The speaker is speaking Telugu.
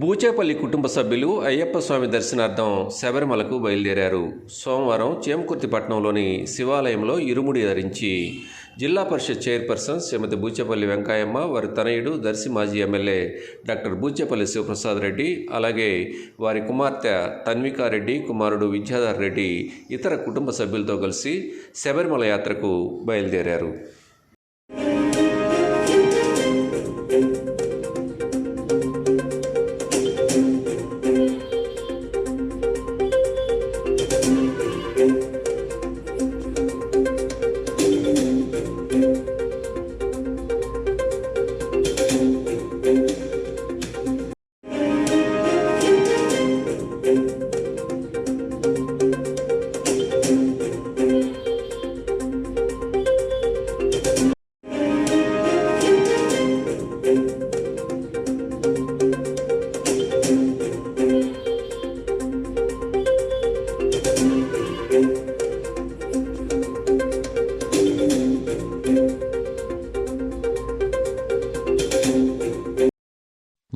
బూచేపల్లి కుటుంబ సభ్యులు అయ్యప్ప స్వామి దర్శనార్థం శబరిమలకు బయలుదేరారు. సోమవారం చేమకుర్తిపట్నంలోని శివాలయంలో ఇరుముడి ధరించి జిల్లా పరిషత్ చైర్పర్సన్ శ్రీమతి బూచేపల్లి వెంకాయమ్మ వారి తనయుడు దర్శి మాజీ ఎమ్మెల్యే డాక్టర్ బూచేపల్లి శివప్రసాద్ రెడ్డి అలాగే వారి కుమార్తె తన్వికారెడ్డి కుమారుడు విద్యాధర్ రెడ్డి ఇతర కుటుంబ సభ్యులతో కలిసి శబరిమల యాత్రకు బయలుదేరారు.